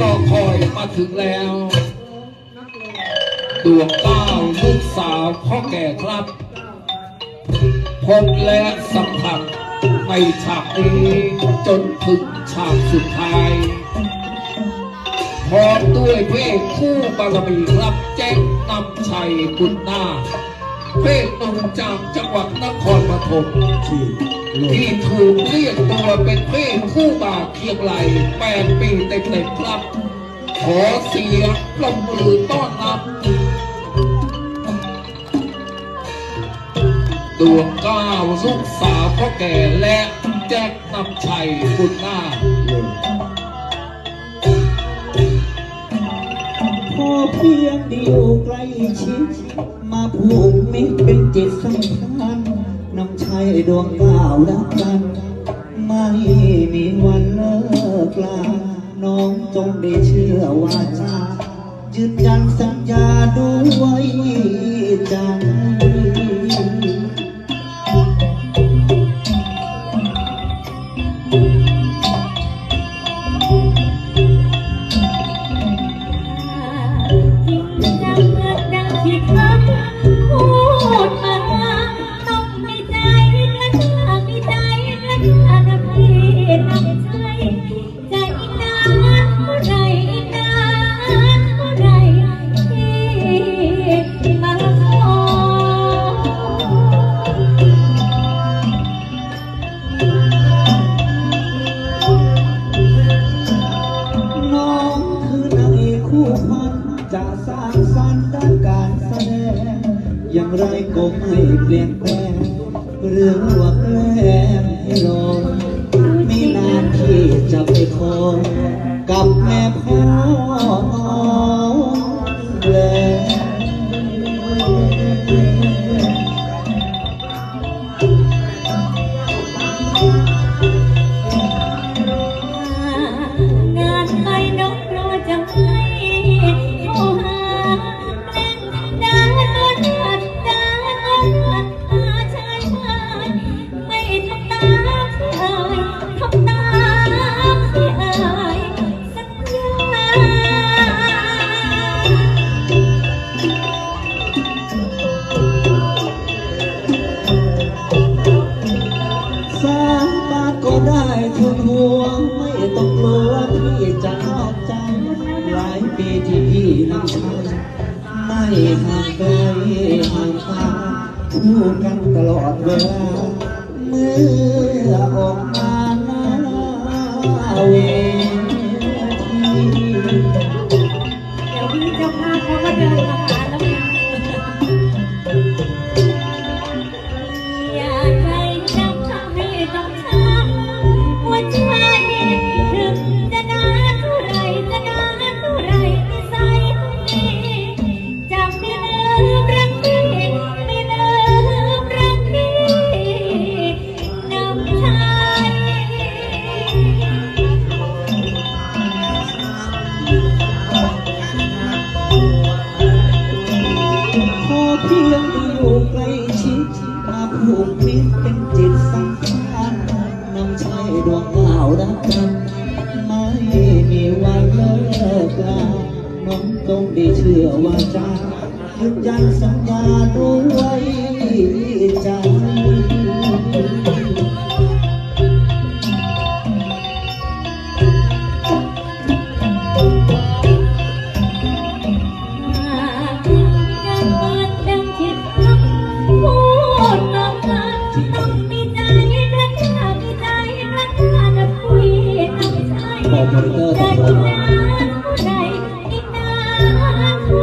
รอคอยมาถึงแล้วดวงก้าวลูกสาวพ่อแก่ครับ พบและสัมผัสในฉากนี้จนถึงฉากสุดท้าย พร้อมด้วยเพลงคู่บารมีครับแจ้งนำชัยบุญนาเพลงหนุ่มจากจังหวัดนครปฐม ที่ถูกเรียกตัวเป็นเพลงคู่บาเคียงไหลแปดปีเต็มๆครับ ขอเสียงปรบมือต้อนรับ ดวงก้าวลูกสาวพ่อแก่และแจ็คนำชัยบุญนาพอเพียงไดีอยู่ใกล้ชิดมาผูกมิตรเป็นจิตสัมพันธ์ น้ำชัยดวงดาวรักกันไม่มีวันเลิกลา น้องจงได้เชื่อว่าจ อย่างไรก็ไม่เปลี่ยนแปลงเรื่องว่าแกล้ง ให้รอมีหน้าที่จะไปขอกับแม่พ่อ ห่างไกลห่างตาพูดกันตลอดเวลาเมื่อออกมาหน้าเวที เดี๋ยวพี่เจ้าภาพเขาก็เดินมา นำชัยดวงดาวรักกันไม่มีวันเลิกลาน้องตรงได้เชื่อว่าจายืนยันสัญญาด้วยใจ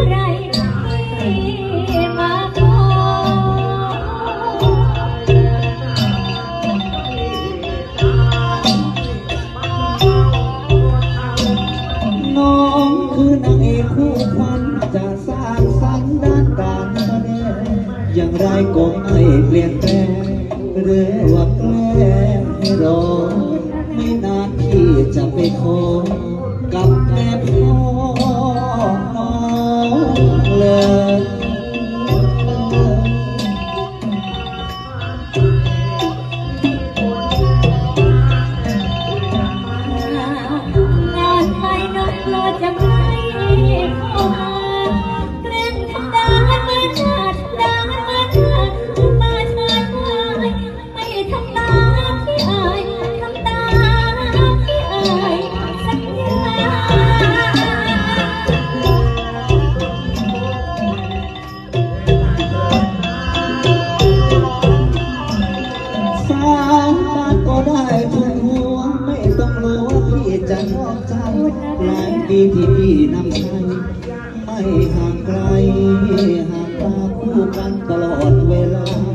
ไร่ไม่มาขอน้องคือนางเอกคู่ขวัญจะสร้างสรรค์ด้านการแสดงอย่างไรก็ไม่เปลี่ยนแปลงหรือว่าแกล้งให้รอ ไม่นานที่จะไปขอกับแม่พ่ ดีที่พี่นำใช้ไม่ห่างไกลห่างตาคู่กันตลอดเวลา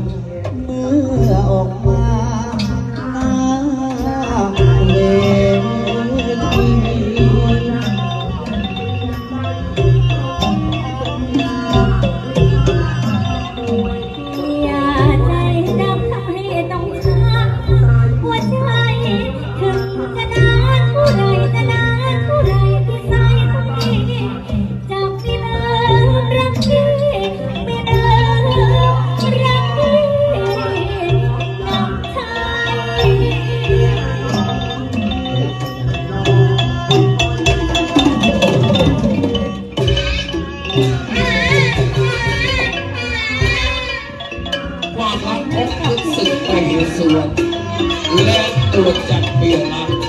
สวน และตรวจจับเปลี่ยนรั